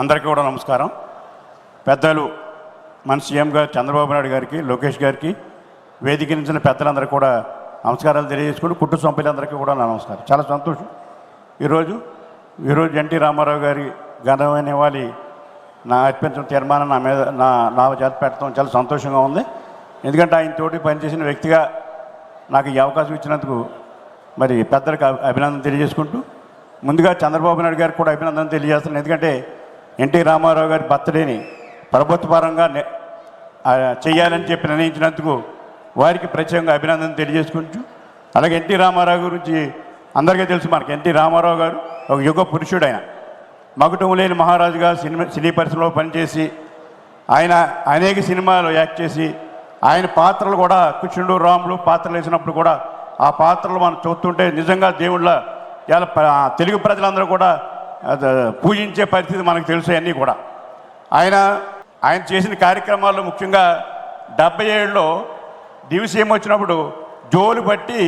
అందరికీ కూడా నమస్కారం. పెద్దలు మన సీఎం గారు చంద్రబాబు నాయుడు గారికి లోకేష్ గారికి వేదిక నుంచి పెద్దలందరికీ కూడా నమస్కారాలు తెలియజేసుకుంటూ కుటుంబ సభ్యులందరికీ కూడా నా నమస్కారం. చాలా సంతోషం. ఈరోజు ఈరోజు ఎన్టీ రామారావు గారి ఘనమైన ఇవ్వాలి. నా అర్పించిన తీర్మానం నా మీద నా నా చేత పెట్టడం చాలా సంతోషంగా ఉంది. ఎందుకంటే ఆయన తోటి పనిచేసిన వ్యక్తిగా నాకు ఈ అవకాశం ఇచ్చినందుకు మరి పెద్దలకు అభినందన తెలియజేసుకుంటూ ముందుగా చంద్రబాబు నాయుడు గారికి కూడా అభినందన తెలియజేస్తున్నాను. ఎందుకంటే ఎన్టీ రామారావు గారి బర్త్డేని ప్రభుత్వపరంగా నే- చేయాలని చెప్పి నిర్ణయించినందుకు వారికి ప్రత్యేకంగా అభినందన తెలియజేసుకుంటూ అలాగే ఎన్టీ రామారావు గురించి అందరికీ తెలుసు మనకి. ఎన్టీ రామారావు గారు ఒక యుగ పురుషుడు ఆయన. మగుటం లేని మహారాజుగా సినిమా సినీ పరిశ్రమలో పనిచేసి ఆయన అనేక సినిమాలు యాక్ట్ చేసి ఆయన పాత్రలు కూడా కృష్ణుడు రాములు పాత్రలు వేసినప్పుడు కూడా ఆ పాత్రలు మనం చూస్తుంటే నిజంగా దేవుళ్ళ ఇలా తెలుగు ప్రజలందరూ కూడా పూజించే పరిస్థితి మనకు తెలుసు అన్నీ కూడా. ఆయన ఆయన చేసిన కార్యక్రమాల్లో ముఖ్యంగా డెబ్బై ఏడులో దివిసీమ వచ్చినప్పుడు జోలు పట్టి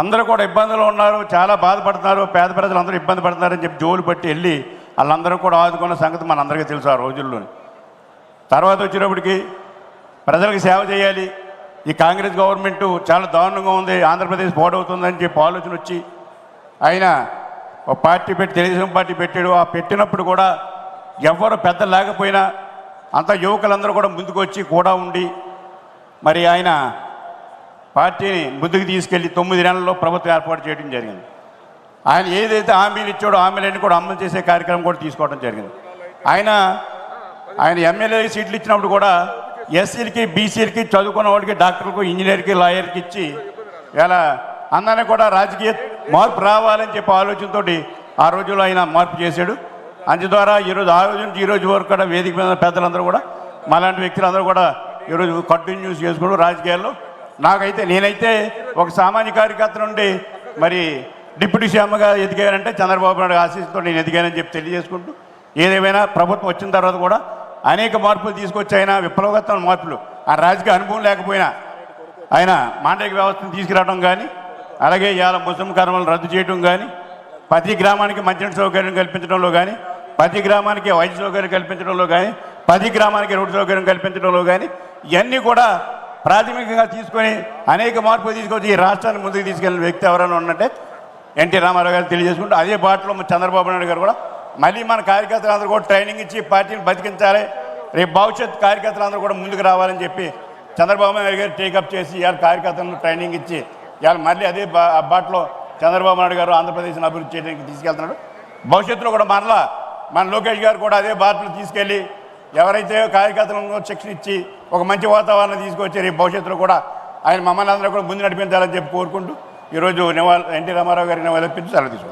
అందరూ కూడా ఇబ్బందులు ఉన్నారు చాలా బాధపడుతున్నారు పేద ప్రజలు అందరూ ఇబ్బంది పడుతున్నారని చెప్పి జోలు పట్టి వెళ్ళి వాళ్ళందరూ కూడా ఆదుకున్న సంగతి మనందరికీ తెలుసు ఆ రోజుల్లో తర్వాత వచ్చినప్పటికి ప్రజలకు సేవ చేయాలి. ఈ కాంగ్రెస్ గవర్నమెంటు చాలా దారుణంగా ఉంది ఆంధ్రప్రదేశ్ పాడవుతుందని చెప్పి ఆలోచన వచ్చి ఆయన ఒక పార్టీ పెట్టి తెలుగుదేశం పార్టీ పెట్టాడు. ఆ పెట్టినప్పుడు కూడా ఎవరు పెద్ద లేకపోయినా అంత యువకులందరూ కూడా ముందుకు వచ్చి కూడా ఉండి మరి ఆయన పార్టీని ముందుకు తీసుకెళ్ళి తొమ్మిది నెలల్లో ప్రభుత్వం ఏర్పాటు చేయడం జరిగింది. ఆయన ఏదైతే హామీలు ఇచ్చాడో హామీలన్నీ కూడా అమలు చేసే కార్యక్రమం కూడా తీసుకోవడం జరిగింది. ఆయన ఆయన ఎమ్మెల్యే సీట్లు ఇచ్చినప్పుడు కూడా ఎస్సీలకి బీసీలకి చదువుకున్న వాళ్ళకి డాక్టర్లకు ఇంజనీర్కి లాయర్కి ఇచ్చి ఇలా అందరినీ కూడా రాజకీయ మార్పు రావాలని చెప్పి ఆలోచనతో ఆ రోజుల్లో ఆయన మార్పు చేశాడు. అందు ద్వారా ఈరోజు ఆ రోజు నుంచి ఈ రోజు వరకు కూడా వేదిక మీద పెద్దలందరూ కూడా మాలాంటి వ్యక్తులందరూ కూడా ఈరోజు కంటిన్యూస్ చేసుకుంటూ రాజకీయాల్లో. నాకైతే నేనైతే ఒక సామాన్య కార్యకర్త నుండి మరి డిప్యూటీ సీఎంగా ఎదిగానంటే చంద్రబాబు నాయుడు ఆశీస్సుతో నేను ఎదిగానని చెప్పి తెలియజేసుకుంటూ ఏదేమైనా ప్రభుత్వం వచ్చిన తర్వాత కూడా అనేక మార్పులు తీసుకొచ్చి ఆయన విప్లవగత మార్పులు. ఆ రాజకీయ అనుభవం లేకపోయినా ఆయన మాండలిక వ్యవస్థను తీసుకురావడం కానీ అలాగే ఇవాళ ముస్లిం కర్మలను రద్దు చేయడం కానీ ప్రతి గ్రామానికి మంచినీటి సౌకర్యం కల్పించడంలో కానీ ప్రతి గ్రామానికి వైద్య సౌకర్యం కల్పించడంలో కానీ ప్రతి గ్రామానికి రోడ్డు సౌకర్యం కల్పించడంలో కానీ ఇవన్నీ కూడా ప్రాథమికంగా తీసుకొని అనేక మార్పులు తీసుకొచ్చి ఈ రాష్ట్రాన్ని ముందుకు తీసుకెళ్ళిన వ్యక్తి ఎవరైనా ఉన్నట్టే ఎన్టీ రామారావు గారు తెలియజేసుకుంటూ అదే బాటలో చంద్రబాబు నాయుడు గారు కూడా మళ్ళీ మన కార్యకర్తలందరూ కూడా ట్రైనింగ్ ఇచ్చి పార్టీని బతికించాలి. రేపు భవిష్యత్ కార్యకర్తలందరూ కూడా ముందుకు రావాలని చెప్పి చంద్రబాబు నాయుడు గారు టేకప్ చేసి ఇవాళ కార్యకర్తలను ట్రైనింగ్ ఇచ్చి ఇవాళ మళ్ళీ అదే బా బాటలో చంద్రబాబు నాయుడు గారు ఆంధ్రప్రదేశ్ని అభివృద్ధి చేయడానికి తీసుకెళ్తున్నాడు. భవిష్యత్తులో కూడా మరలా మన లోకేష్ గారు కూడా అదే బాటలో తీసుకెళ్ళి ఎవరైతే కార్యకర్తలను శిక్షణ ఇచ్చి ఒక మంచి వాతావరణం తీసుకొచ్చి రేపు భవిష్యత్తులో కూడా ఆయన మమ్మల్ని అందరూ కూడా ముందు నడిపించాలని చెప్పి కోరుకుంటూ ఈరోజు నివాళ ఎన్టీ రామారావు గారికి నివాళులర్పించి సెలవు తీసుకుంటాం